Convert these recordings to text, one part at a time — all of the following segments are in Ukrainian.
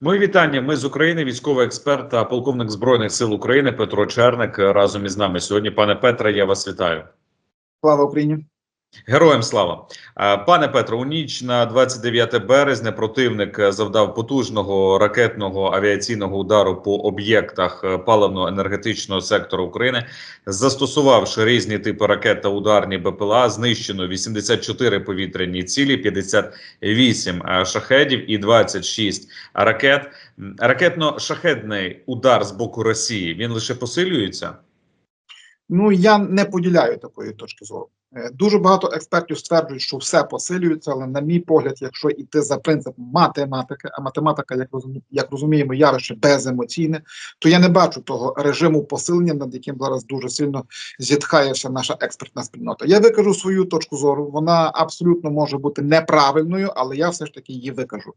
Мої вітання. Ми з України, військовий експерт та полковник збройних сил України Петро Черник разом із нами сьогодні. Пане Петре, я вас вітаю. Слава Україні. Героям слава пане Петро. У ніч на 29 березня противник е, завдав потужного ракетного авіаційного удару по об'єктах е, паливно-енергетичного сектору України, застосувавши різні типи ракет та ударні БПЛА, знищено 84 повітряні цілі, 58 е, шахедів і 26 ракет. Ракетно-шахедний удар з боку Росії він лише посилюється. Ну я не поділяю такої точки зору. Е, Дуже багато експертів стверджують, що все посилюється, але на мій погляд, якщо йти за принципом математики, а математика, як як розуміємо, явище беземоційне, то я не бачу того режиму посилення, над яким зараз дуже сильно зітхає вся наша експертна спільнота. Я викажу свою точку зору. Вона абсолютно може бути неправильною, але я все ж таки її викажу.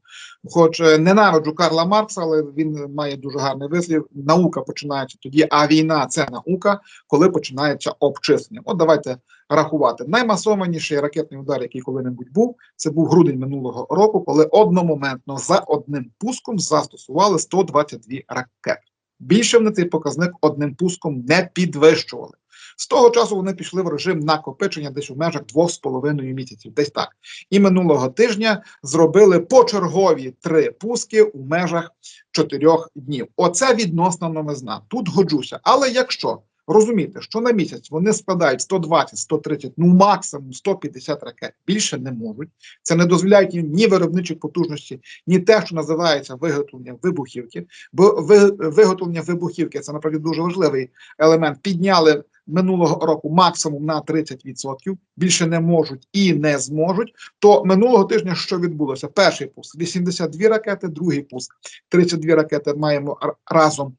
Хоч е, ненавиджу Карла Маркса, але він має дуже гарний вислів. Наука починається тоді, а війна це наука, коли починається обчислення. От давайте рахувати. Наймасованіший ракетний удар, який коли-небудь був, це був грудень минулого року, коли одномоментно за одним пуском застосували 122 ракети. Більше вони цей показник одним пуском не підвищували. З того часу вони пішли в режим накопичення десь у межах 2,5 місяців. Десь так. І минулого тижня зробили почергові три пуски у межах чотирьох днів. Оце відносна новизна. Тут годжуся. Але якщо розуміти, що на місяць вони складають 120, 130, ну максимум 150 ракет. Більше не можуть. Це не дозволяють їм ні виробничі потужності, ні те, що називається виготовлення вибухівки. Бо виготовлення вибухівки це насправді дуже важливий елемент. Підняли. Минулого року максимум на 30%, більше не можуть і не зможуть. То минулого тижня що відбулося? Перший пуск 82 ракети, другий пуск 32 ракети. Маємо разом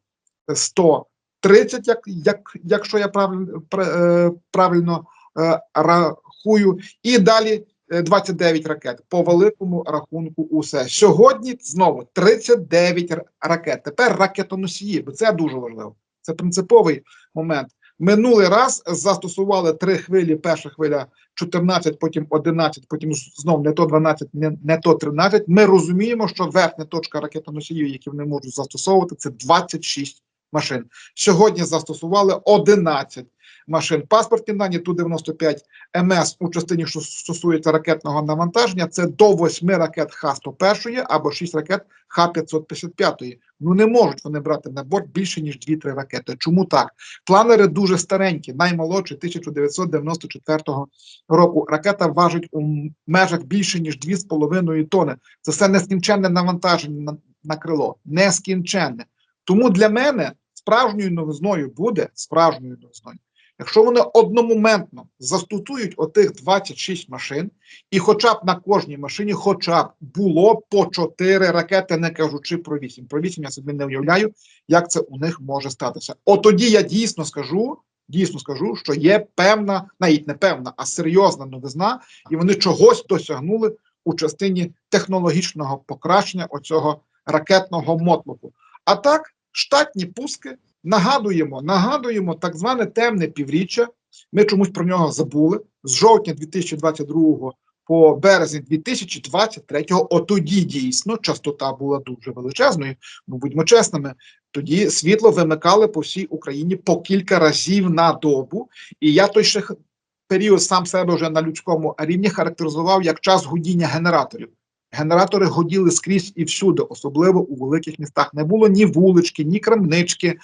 100 30, як, як, якщо я е, правильно правильно рахую, і далі е, 29 ракет. По великому рахунку, усе сьогодні знову 39 ракет. Тепер ракетоносії, бо це дуже важливо. Це принциповий момент. Минулий раз застосували три хвилі. Перша хвиля 14, потім 11, потім знов не то 12, не, не то 13. Ми розуміємо, що верхня точка ракетоносіїв, які вони можуть застосовувати, це 26 машин. Сьогодні застосували 11 машин. Паспортні дані Ту-95 МС у частині, що стосується ракетного навантаження, це до 8 ракет Х-101 або 6 ракет Х-555. Ну не можуть вони брати на борт більше ніж 2-3 ракети. Чому так? Планери дуже старенькі, наймолодші 1994 року. Ракета важить у межах більше ніж 2,5 тони. Це все нескінченне навантаження на, на крило. Нескінченне. Тому для мене справжньою новизною буде справжньою новизною. Якщо вони одномоментно застосують отих 26 машин, і хоча б на кожній машині, хоча б було по 4 ракети, не кажучи про 8. Про 8 я собі не уявляю, як це у них може статися. От тоді я дійсно скажу, дійсно скажу, що є певна, навіть не певна, а серйозна новизна, і вони чогось досягнули у частині технологічного покращення оцього ракетного мотлоку. А так, штатні пуски. Нагадуємо, нагадуємо так зване темне півріччя. Ми чомусь про нього забули з жовтня 2022 по березень 2023. От тоді дійсно частота була дуже величезною. Ну будьмо чесними, тоді світло вимикали по всій Україні по кілька разів на добу. І я той ще період сам себе вже на людському рівні характеризував як час гудіння генераторів. Генератори годіли скрізь і всюди, особливо у великих містах. Не було ні вулички, ні крамнички,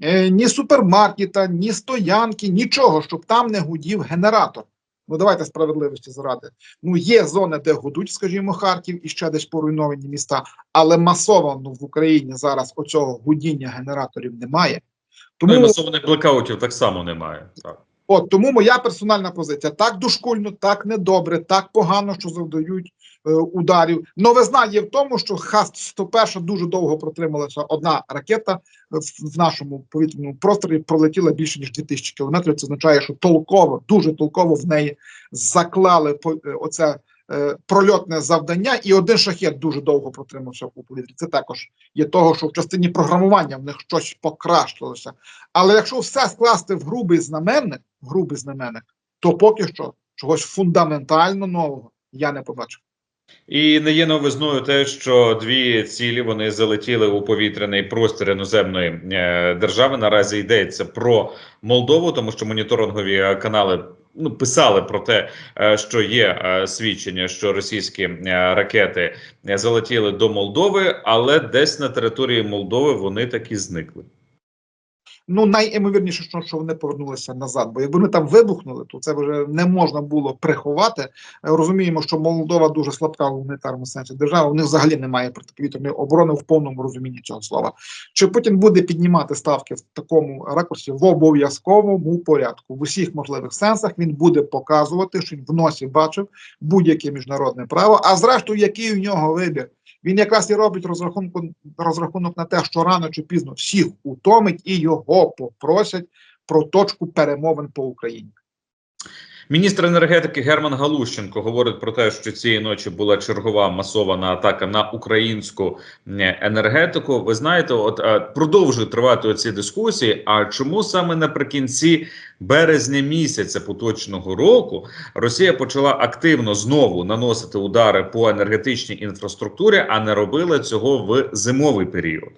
е, ні супермаркета, ні стоянки, нічого, щоб там не гудів генератор. Ну давайте справедливості заради. Ну є зони, де гудуть, скажімо, Харків і ще десь поруйновані міста, але масово в Україні зараз оцього гудіння генераторів немає. Ну і Тому масованих блекаутів так само немає. Так. От тому моя персональна позиція так дошкульно, так недобре, так погано, що завдають ударів. Новизна є в тому, що Х-101 дуже довго протрималася одна ракета в, в нашому повітряному просторі пролетіла більше ніж 2000 кілометрів. Це означає, що толково, дуже толково в неї заклали е, оце е, прольотне завдання, і один шахет дуже довго протримався у повітрі. Це також є того, що в частині програмування в них щось покращилося. Але якщо все скласти в грубий знаменник, в грубий знаменник, то поки що чогось фундаментально нового я не побачив. І не є новизною те, що дві цілі вони залетіли у повітряний простір іноземної е, держави. Наразі йдеться про Молдову, тому що моніторингові канали ну писали про те, е, що є е, свідчення, що російські ракети залетіли до Молдови, але десь на території Молдови вони таки зникли. Ну, найімовірніше, що, вони повернулися назад. Бо якби вони там вибухнули, то це вже не можна було приховати. Е, Розуміємо, що Молдова дуже слабка в гуманітарному сенсі держава. У них взагалі немає протиповітряної оборони в повному розумінні цього слова. Чи Путін буде піднімати ставки в такому ракурсі в обов'язковому порядку в усіх можливих сенсах? Він буде показувати, що він в носі бачив будь-яке міжнародне право. А зрештою, який у нього вибір? Він якраз і робить розрахунку розрахунок на те, що рано чи пізно всіх утомить і його попросять про точку перемовин по Україні. Міністр енергетики Герман Галущенко говорить про те, що цієї ночі була чергова масована атака на українську енергетику. Ви знаєте, от е, продовжують тривати оці дискусії. А чому саме наприкінці березня місяця поточного року Росія почала активно знову наносити удари по енергетичній інфраструктурі, а не робила цього в зимовий період?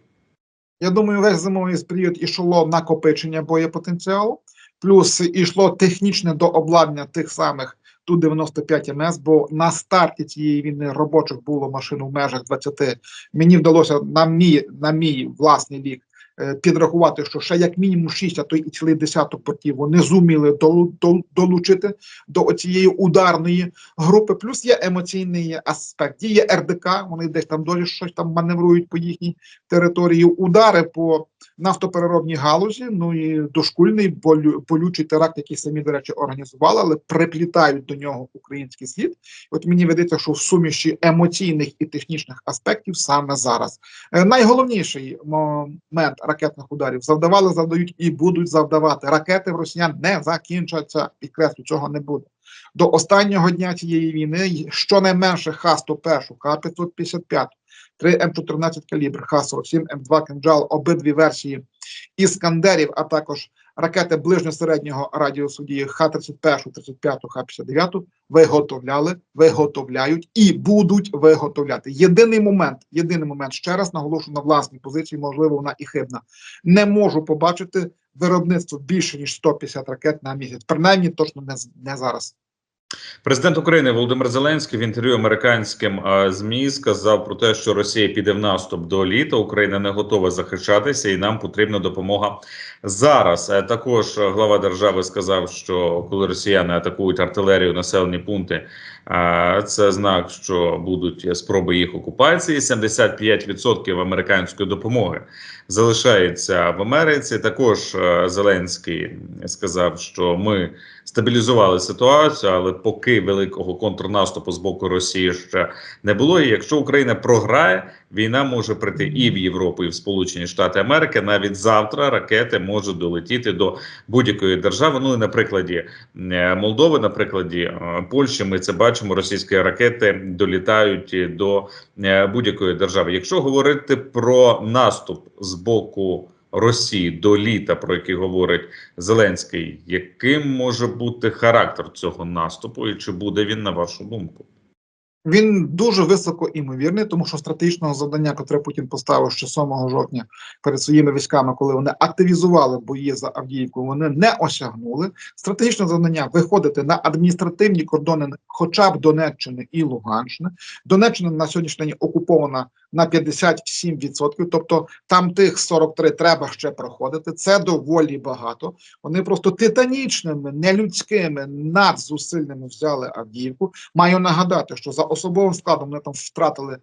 Я думаю, весь зимовий період ішло накопичення боєпотенціалу, плюс ішло технічне дообладнання тих самих Ту-95 МС, бо на старті цієї війни робочих було машин в межах 20. Мені вдалося на мій, на мій власний вік е, підрахувати, що ще як мінімум 6, а то і цілий десяток портів вони зуміли долу- долучити до цієї ударної групи. Плюс є емоційний аспект. Діє РДК, вони десь там долі щось там маневрують по їхній території. Удари по нафтопереробній галузі, ну і дошкульний болю, болючий теракт, який самі, до речі, організували, але приплітають до нього український світ. От мені видається, що в суміші емоційних і технічних аспектів саме зараз. Е, найголовніший момент ракетних ударів завдавали, завдають і будуть завдавати. Ракети в росіян не закінчаться. Підкреслю, цього не буде. До останнього дня цієї війни щонайменше Х-101, Х-555, 3 М14 калібр, Х-47, М2 «Кинджал», обидві версії «Іскандерів», а також ракети ближньо-середнього радіусу дії Х-31, 35, Х-59 виготовляли, виготовляють і будуть виготовляти. Єдиний момент, єдиний момент, ще раз наголошу на власній позиції, можливо, вона і хибна. Не можу побачити виробництво більше, ніж 150 ракет на місяць. Принаймні, точно не, не зараз. Президент України Володимир Зеленський в інтерв'ю американським змі сказав про те, що Росія піде в наступ до літа. Україна не готова захищатися, і нам потрібна допомога зараз. Е, Також глава держави сказав, що коли росіяни атакують артилерію, населені пункти, е, це знак, що будуть спроби їх окупації. 75% американської допомоги залишається в Америці. Також е, Зеленський сказав, що ми стабілізували ситуацію, але поки великого контрнаступу з боку Росії ще не було. І якщо Україна програє, війна може прийти і в Європу, і в Сполучені Штати Америки. Навіть завтра ракети можуть долетіти до будь-якої держави. Ну і на прикладі е, Молдови, на прикладі е, Польщі, ми це бачимо. Російські ракети долітають до е, будь-якої держави. Якщо говорити про наступ з боку Росії до літа, про який говорить Зеленський, яким може бути характер цього наступу, і чи буде він на вашу думку? Він дуже високо імовірний, тому що стратегічного завдання, котре Путін поставив ще 7 жовтня перед своїми військами, коли вони активізували бої за Авдіївку, вони не осягнули. Стратегічне завдання виходити на адміністративні кордони, хоча б Донеччини і Луганщини. Донеччина на сьогоднішній день окупована на 57%, тобто там тих 43 треба ще проходити. Це доволі багато. Вони просто титанічними, нелюдськими, надзусильними взяли Авдіївку. Маю нагадати, що за особовим складом вони там втратили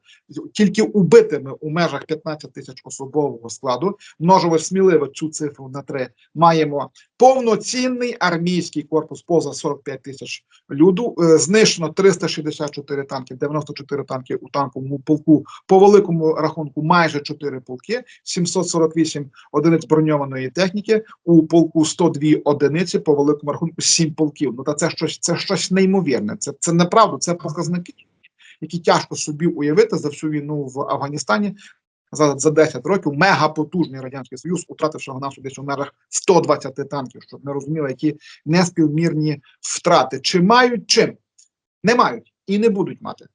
тільки убитими у межах 15 тисяч особового складу. Множимо сміливо цю цифру на три. Маємо повноцінний армійський корпус поза 45 тисяч люду. Е, Знищено 364 танки, 94 танки у танковому полку. По великому рахунку майже 4 полки, 748 одиниць броньованої техніки. У полку 102 одиниці, по великому рахунку 7 полків. Ну та це щось, це щось неймовірне. Це, це неправда, це показники, які тяжко собі уявити за всю війну в Афганістані. За, за 10 років мегапотужний радянський союз, утративши на десь у межах 120 танків, щоб не розуміли, які неспівмірні втрати. Чи мають чим? Не мають і не будуть мати.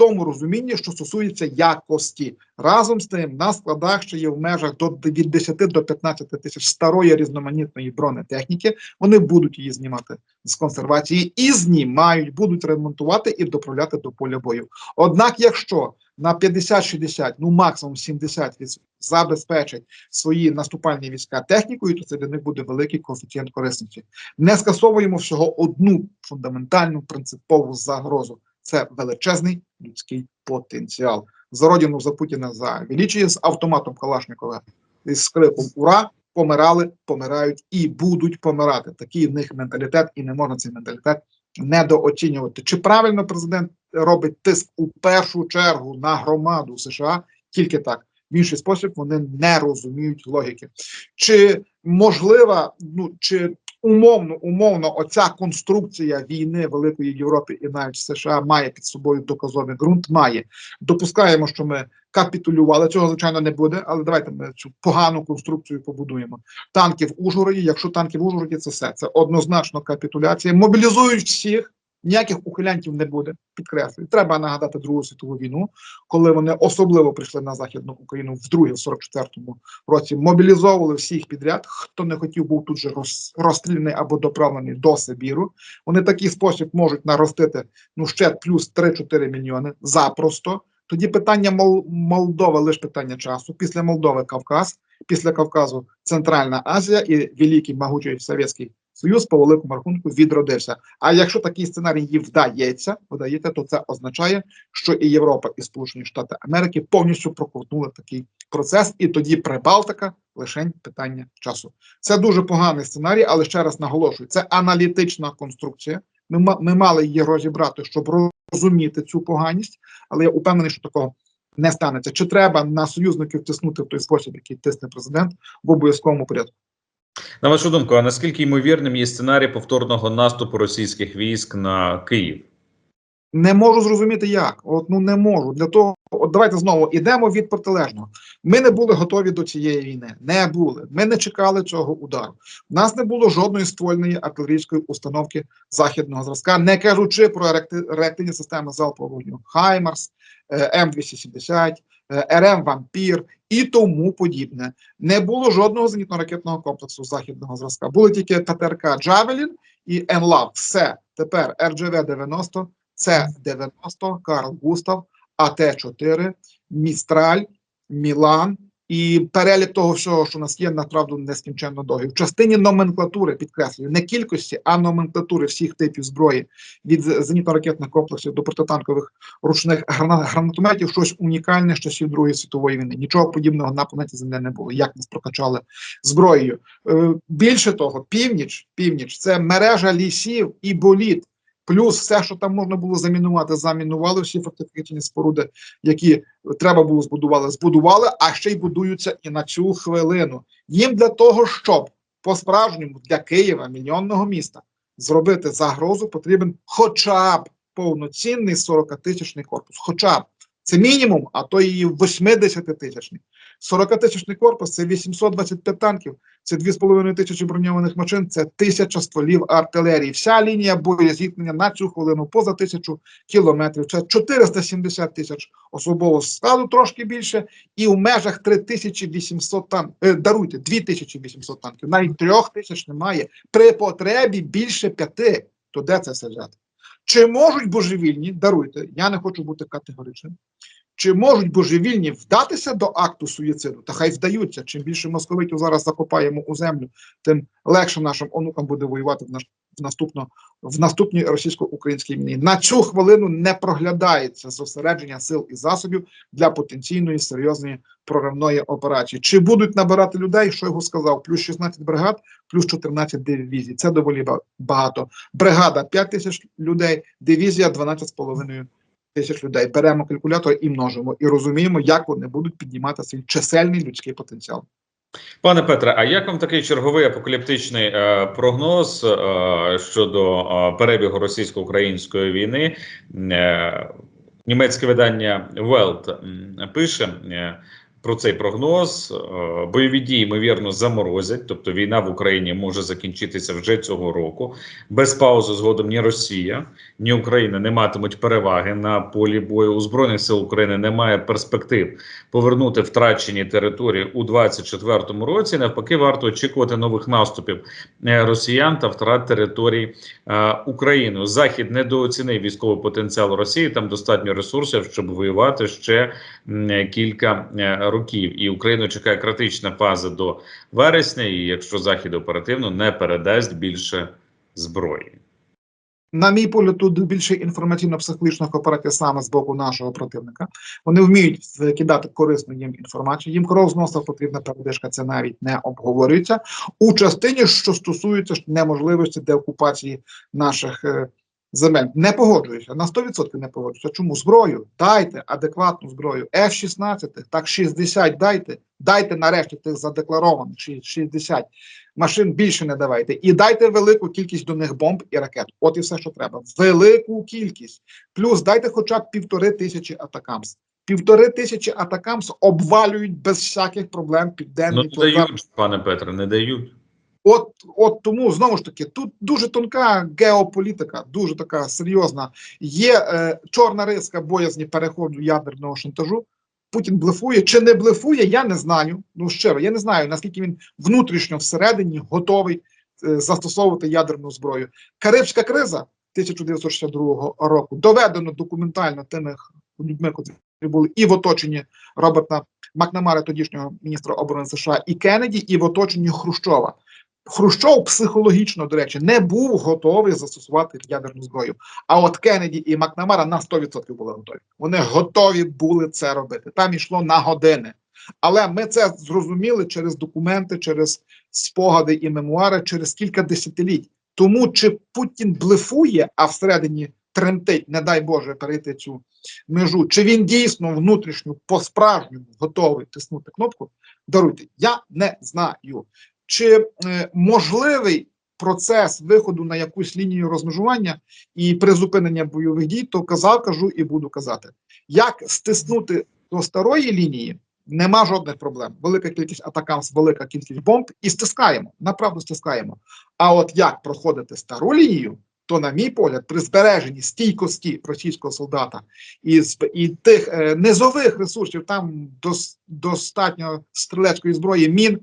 Тому розумінні, що стосується якості. Разом з тим на складах ще є в межах до від 10 до 15 тисяч старої різноманітної бронетехніки. Вони будуть її знімати з консервації і знімають, будуть ремонтувати і доправляти до поля бою. Однак, якщо на 50-60, ну максимум 70 від- забезпечать свої наступальні війська технікою, то це для них буде великий коефіцієнт корисності. Не скасовуємо всього одну фундаментальну принципову загрозу. Це величезний людський потенціал. За родину за Путіна за величіє з автоматом Калашникова з скрипом Ура помирали, помирають і будуть помирати. Такий в них менталітет, і не можна цей менталітет недооцінювати. Чи правильно президент робить тиск у першу чергу на громаду США? Тільки так. В інший спосіб вони не розуміють логіки. Чи можлива, ну чи умовно, умовно, оця конструкція війни Великої Європи і навіть США має під собою доказовий ґрунт? Має. Допускаємо, що ми капітулювали. Цього звичайно не буде, але давайте ми цю погану конструкцію побудуємо. Танки в Ужгороді. Якщо танки в Ужгороді, це все. Це однозначно капітуляція. Мобілізують всіх. Ніяких ухилянтів не буде, підкреслюю. Треба нагадати Другу світову війну, коли вони особливо прийшли на західну Україну в друге, в 44-му році. Мобілізовували всіх підряд. Хто не хотів, був тут же роз, розстріляний або доправлений до Сибіру. Вони такий спосіб можуть наростити ну ще плюс 3-4 мільйони запросто. Тоді питання Мол- Молдови лише питання часу. Після Молдови Кавказ, після Кавказу Центральна Азія і великий могучий Совєтський Союз по великому рахунку відродився. А якщо такий сценарій їй вдається, вдається, то це означає, що і Європа, і Сполучені Штати Америки повністю проковтнули такий процес, і тоді Прибалтика лишень питання часу. Це дуже поганий сценарій, але ще раз наголошую: це аналітична конструкція. Ми, ми мали її розібрати, щоб розуміти цю поганість, але я упевнений, що такого не станеться. Чи треба на союзників тиснути в той спосіб, який тисне президент в обов'язковому порядку? На вашу думку, а наскільки ймовірним є сценарій повторного наступу російських військ на Київ? Не можу зрозуміти як. От ну не можу. Для того, от давайте знову ідемо від протилежного. Ми не були готові до цієї війни. Не були. Ми не чекали цього удару. У нас не було жодної ствольної артилерійської установки західного зразка, не кажучи про реакти- реактивні системи залпового вогню Хаймарс, е, М270, е, РМ Вампір і тому подібне. Не було жодного зенітно-ракетного комплексу західного зразка. Були тільки ТТРК Джавелін і НЛАВ. Все тепер РЖВ 90 С 90 Карл Густав, АТ-4, Містраль, Мілан і перелік того всього, що у нас є, направду нескінченно довгий. В частині номенклатури, підкреслюю, не кількості, а номенклатури всіх типів зброї від зенітно-ракетних комплексів до протитанкових ручних гранатометів, щось унікальне з часів Другої світової війни. Нічого подібного на планеті Земля не було. Як нас прокачали зброєю? Е, Більше того, північ, північ це мережа лісів і боліт. Плюс все, що там можна було замінувати, замінували всі фортифікаційні споруди, які треба було збудували, збудували, а ще й будуються і на цю хвилину. Їм для того, щоб по-справжньому для Києва, мільйонного міста, зробити загрозу, потрібен хоча б повноцінний 40-тисячний корпус. Хоча б це мінімум, а то і 80-тисячний. 40-тисячний корпус це 825 танків, це 2,5 тисячі броньованих машин, це тисяча стволів артилерії. Вся лінія боєзіткнення на цю хвилину поза тисячу кілометрів. Це 470 тисяч особового складу, трошки більше, і в межах 3800 танків. Е, даруйте, 2800 танків. Навіть трьох тисяч немає. При потребі більше п'яти. То де це все взяти? Чи можуть божевільні, даруйте, я не хочу бути категоричним. Чи можуть божевільні вдатися до акту суїциду? Та хай вдаються. Чим більше московитів зараз закопаємо у землю, тим легше нашим онукам буде воювати в наш в наступно в наступній російсько-українській війні. На цю хвилину не проглядається зосередження сил і засобів для потенційної серйозної проривної операції. Чи будуть набирати людей? Що його сказав? Плюс 16 бригад, плюс 14 дивізій. Це доволі ба- багато. Бригада 5 тисяч людей, дивізія 12,5 тисяч людей. Беремо калькулятор і множимо, і розуміємо, як вони будуть піднімати свій чисельний людський потенціал. Пане Петре, а як вам такий черговий апокаліптичний е, прогноз е, щодо е, перебігу російсько-української війни? Е, німецьке видання Welt пише. Про цей прогноз. Е, Бойові дії ймовірно заморозять, тобто війна в Україні може закінчитися вже цього року. Без паузи згодом ні Росія, ні Україна не матимуть переваги на полі бою. У збройних сил України немає перспектив повернути втрачені території у 2024 році. Навпаки, варто очікувати нових наступів е, росіян та втрат територій е, України. Захід недооцінив військовий потенціал Росії. Там достатньо ресурсів, щоб воювати ще кілька е, років. І Україну чекає критична фаза до вересня. І якщо захід оперативно не передасть більше зброї. На мій погляд, тут більше інформаційно-психологічних операцій саме з боку нашого противника. Вони вміють кидати корисну їм інформацію. Їм кров з носа потрібна передишка, це навіть не обговорюється у частині, що стосується неможливості деокупації наших е, земель. Не погоджуюся на 100% не погоджуюся. Чому зброю? Дайте адекватну зброю. F-16, так 60 дайте. Дайте нарешті тих задекларованих ші- 60 машин більше не давайте. І дайте велику кількість до них бомб і ракет. От і все, що треба. Велику кількість. Плюс дайте хоча б півтори тисячі атакамс. Півтори тисячі атакамс обвалюють без всяких проблем Ну південний не дають, пане Петре, не дають. От, от тому знову ж таки, тут дуже тонка геополітика, дуже така серйозна. Є е, чорна риска боязні переходу ядерного шантажу. Путін блефує чи не блефує, я не знаю. Ну щиро, я не знаю, наскільки він внутрішньо всередині готовий е, застосовувати ядерну зброю. Карибська криза 1962 року доведено документально тими людьми, котрі були і в оточенні Роберта Макнамара, тодішнього міністра оборони США, і Кеннеді, і в оточенні Хрущова. Хрущов психологічно, до речі, не був готовий застосувати ядерну зброю. А от Кеннеді і Макнамара на 100% були готові. Вони готові були це робити. Там йшло на години. Але ми це зрозуміли через документи, через спогади і мемуари, через кілька десятиліть. Тому чи Путін блефує, а всередині тремтить, не дай Боже, перейти цю межу, чи він дійсно внутрішньо по-справжньому готовий тиснути кнопку, даруйте, я не знаю. Чи е, можливий процес виходу на якусь лінію розмежування і призупинення бойових дій, то казав, кажу і буду казати. Як стиснути до старої лінії, нема жодних проблем. Велика кількість атакамс, велика кількість бомб, і стискаємо, направду стискаємо. А от як проходити стару лінію, то, на мій погляд, при збереженні стійкості російського солдата і, і тих е, низових ресурсів, там дос, достатньо стрілецької зброї, мін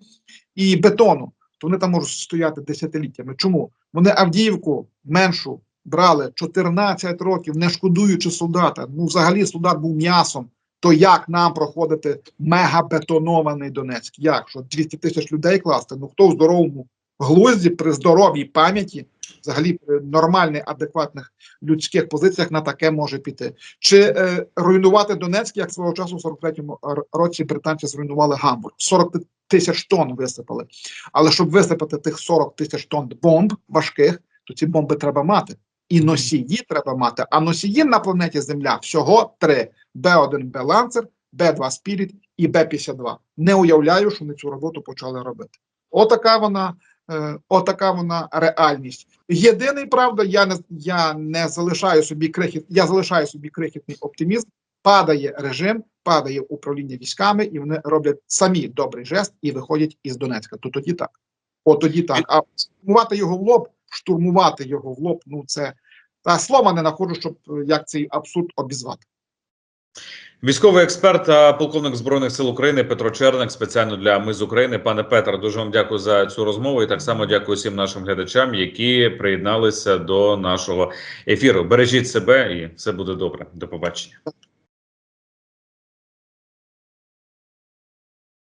і бетону, то вони там можуть стояти десятиліттями. Чому? Вони Авдіївку меншу брали 14 років, не шкодуючи солдата. Ну, взагалі, солдат був м'ясом. То як нам проходити мегабетонований Донецьк? Як? Що 200 тисяч людей класти? Ну хто в здоровому глузді при здоровій пам'яті, взагалі нормальних, адекватних людських позиціях на таке може піти? Чи е, руйнувати Донецьк, як свого часу в 43-му році британці зруйнували Гамбург? 40 тисяч тонн висипали. Але щоб висипати тих 40 тисяч тонн бомб важких, то ці бомби треба мати. І носії треба мати. А носії на планеті Земля всього три: Б1 Б Ланцер, Б2 Spirit і Б52. Не уявляю, що вони цю роботу почали робити. Отака вона, отака вона реальність. Єдиний правда, я не я не залишаю собі крихіт, я залишаю собі крихітний оптимізм. Падає режим, падає управління військами, і вони роблять самі добрий жест і виходять із Донецька. То тоді так. От тоді так. А штурмувати його в лоб, штурмувати його в лоб, ну це та слова не знаходжу, щоб е, як цей абсурд обізвати. Військовий експерт та полковник збройних сил України Петро Черник спеціально для ми з України. Пане Петр, дуже вам дякую за цю розмову. І так само дякую всім нашим глядачам, які приєдналися до нашого ефіру. Бережіть себе, і все буде добре. До побачення.